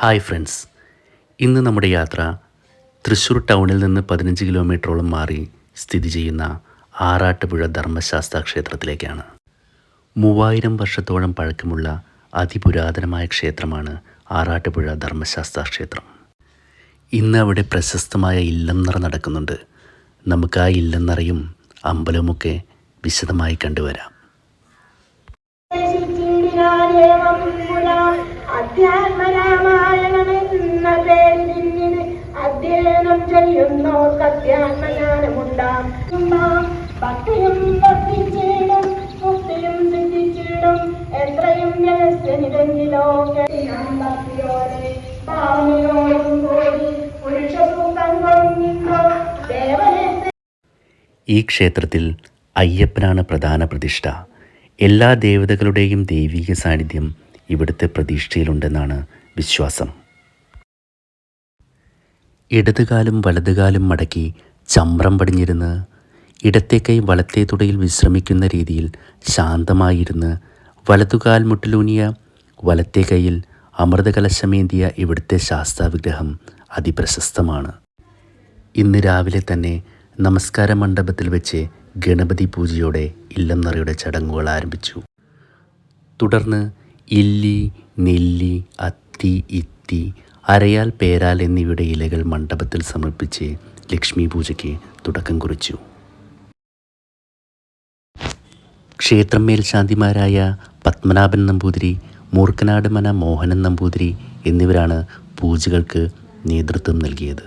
Hi friends. ഇന്ന് നമ്മുടെ യാത്ര തൃശ്ശൂർ ടൗണിൽ നിന്ന് പതിനഞ്ച് കിലോമീറ്ററോളം മാറി സ്ഥിതി ചെയ്യുന്ന ആറാട്ടുപുഴ ധർമ്മശാസ്ത്ര ക്ഷേത്രത്തിലേക്കാണ്. മൂവായിരം വർഷത്തോളം പഴക്കമുള്ള അതിപുരാതനമായ ക്ഷേത്രമാണ് ആറാട്ടുപുഴ ധർമ്മശാസ്ത്ര ക്ഷേത്രം. ഇന്ന് അവിടെ പ്രശസ്തമായ ഇല്ലംനറ നടക്കുന്നുണ്ട്. നമുക്ക് ആ ഇല്ലംനറയും അമ്പലവുമൊക്കെ വിശദമായി കണ്ടുവരാം. ചിന്തിനാദേവം പുരാ അധ്യാത്മരാമായണമെന്ന പേരിന് അധ്യയനം ചെയ്യുന്നവർക്ക് അധ്യാത്മജ്ഞാനമുണ്ടാം. ഭക്തിയും വർദ്ധിച്ചിടും മുക്തിയും സിദ്ധിച്ചിടും എത്രയും രഹസ്യനിതെങ്കിലോ ഭക്തിയോടെ ഭാവനയോടും കൂടി പുരുഷസൂക്തം കൊണ്ടിട്ടോ ദേവനെ ഈ ക്ഷേത്രത്തിൽ അയ്യപ്പനാണ് പ്രധാന പ്രതിഷ്ഠ എല്ലാ ദേവതകളുടെയും ദൈവീക സാന്നിധ്യം ഇവിടുത്തെ പ്രതീക്ഷയിലുണ്ടെന്നാണ് വിശ്വാസം. ഇടതുകാലും വലതുകാലും മടക്കി ചമ്രം പടിഞ്ഞിരുന്ന് ഇടത്തെ കൈ വലത്തെ തുടയിൽ വിശ്രമിക്കുന്ന രീതിയിൽ ശാന്തമായിരുന്ന് വലതുകാൽ മുട്ടിലൂന്നിയ വലത്തെ കൈയിൽ അമൃതകലശമേന്തിയ ഇവിടുത്തെ ശാസ്താവിഗ്രഹം അതിപ്രശസ്തമാണ്. ഇന്ന് രാവിലെ തന്നെ നമസ്കാര മണ്ഡപത്തിൽ വെച്ച് ഗണപതി പൂജയോടെ ഇല്ലം നിറയുടെ ചടങ്ങുകൾ ആരംഭിച്ചു. തുടർന്ന് ഇല്ലി നെല്ലി അത്തി ഇത്തി അരയാൽ പേരാൽ എന്നിവയുടെ ഇലകൾ മണ്ഡപത്തിൽ സമർപ്പിച്ച് ലക്ഷ്മി പൂജയ്ക്ക് തുടക്കം കുറിച്ചു. ക്ഷേത്രം മേൽശാന്തിമാരായ പത്മനാഭൻ നമ്പൂതിരി മൂർക്കനാട് മന മോഹനൻ നമ്പൂതിരി എന്നിവരാണ് പൂജകൾക്ക് നേതൃത്വം നൽകിയത്.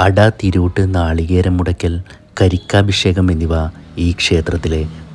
അട തിരൂട്ട് നാളികേരം മുടക്കൽ കരിക്കാഭിഷേകം എന്നിവ ഈ ക്ഷേത്രത്തിലെ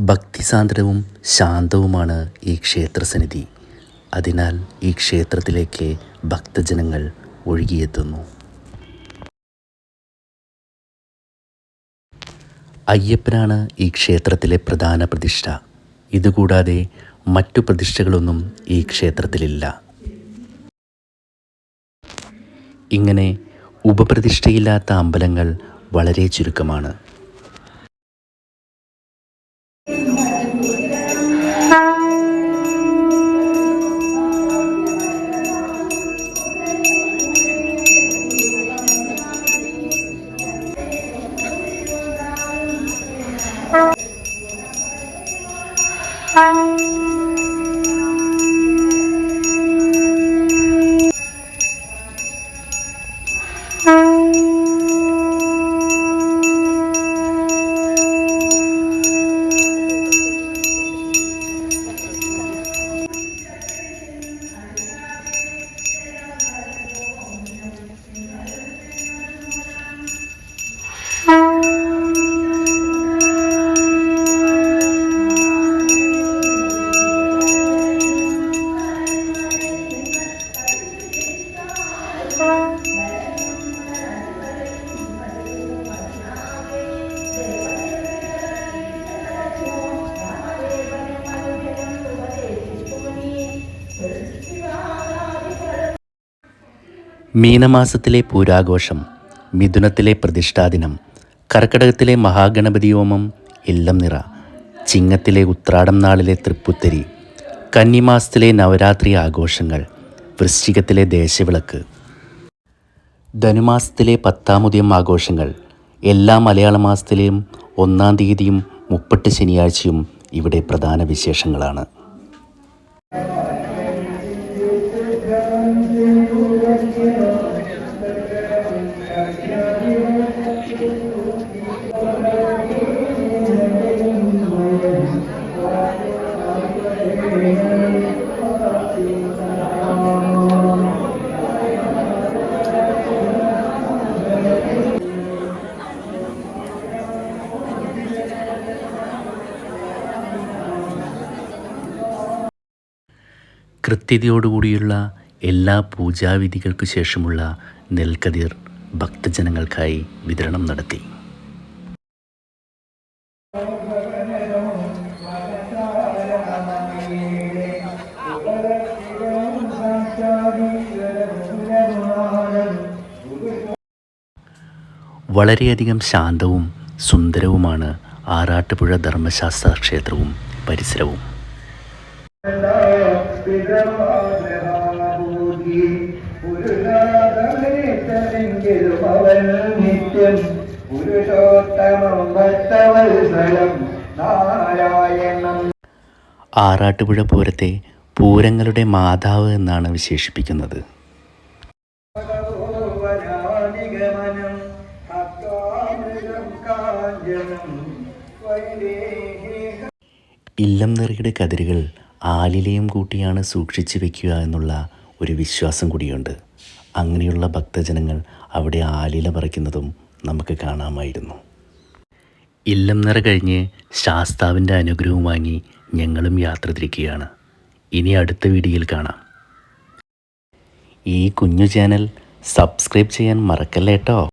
ഭക്തിസാന്ദ്രവും ശാന്തവുമാണ് ഈ ക്ഷേത്രസന്നിധി. അതിനാൽ ഈ ക്ഷേത്രത്തിലേക്ക് ഭക്തജനങ്ങൾ ഒഴുകിയെത്തുന്നു. അയ്യപ്പനാണ് ഈ ക്ഷേത്രത്തിലെ പ്രധാന പ്രതിഷ്ഠ. ഇതുകൂടാതെ മറ്റു പ്രതിഷ്ഠകളൊന്നും ഈ ക്ഷേത്രത്തിലില്ല. ഇങ്ങനെ ഉപപ്രതിഷ്ഠയില്ലാത്ത അമ്പലങ്ങൾ വളരെ ചുരുക്കമാണ്. മീനമാസത്തിലെ പൂരാഘോഷം മിഥുനത്തിലെ പ്രതിഷ്ഠാദിനം കർക്കടകത്തിലെ മഹാഗണപതി ഹോമം ഇല്ലം നിറ ചിങ്ങത്തിലെ ഉത്രാടം നാളിലെ തൃപ്പുത്തരി കന്നിമാസത്തിലെ നവരാത്രി ആഘോഷങ്ങൾ വൃശ്ചികത്തിലെ ദേശവിളക്ക്. ധനുമാസത്തിലെ പത്താമുദയം ആഘോഷങ്ങൾ എല്ലാ മലയാള മാസത്തിലെയും ഒന്നാം തീയതിയും മുപ്പട്ട് ശനിയാഴ്ചയും ഇവിടെ പ്രധാന വിശേഷങ്ങളാണ്. കൃത്യതയോടുകൂടിയുള്ള എല്ലാ പൂജാവിധികൾക്കു ശേഷമുള്ള നെൽക്കതിർ ഭക്തജനങ്ങൾക്കായി വിതരണം നടത്തി. വളരെയധികം ശാന്തവും സുന്ദരവുമാണ് ആറാട്ടുപുഴ ധർമ്മശാസ്ത്ര ക്ഷേത്രവും പരിസരവും. പുരുഷാതമെങ്കിലും അവൻ നിത്യം. പുരുഷോത്തമം ഭക്തവത്സലം നാരായണം ആറാട്ടുപുഴ പൂരത്തെ പൂരങ്ങളുടെ മാതാവ് എന്നാണ് വിശേഷിപ്പിക്കുന്നത്. ഇല്ലം നിറയുടെ കതിരുകൾ ആലിലയും കൂട്ടിയാണ് സൂക്ഷിച്ചു വെക്കുക എന്നുള്ള ഒരു വിശ്വാസം കൂടിയുണ്ട്. അങ്ങനെയുള്ള ഭക്തജനങ്ങൾ അവിടെ ആലില പറിക്കുന്നതും നമുക്ക് കാണാമായിരുന്നു. ഇല്ലം നിറ കഴിഞ്ഞ് ശാസ്താവിന്റെ അനുഗ്രഹവും വാങ്ങി ഞങ്ങളും യാത്ര തിരിക്കുകയാണ്. ഇനി അടുത്ത വീഡിയോയിൽ കാണാം. ഈ കുഞ്ഞു ചാനൽ സബ്സ്ക്രൈബ് ചെയ്യാൻ മറക്കല്ലേ കേട്ടോ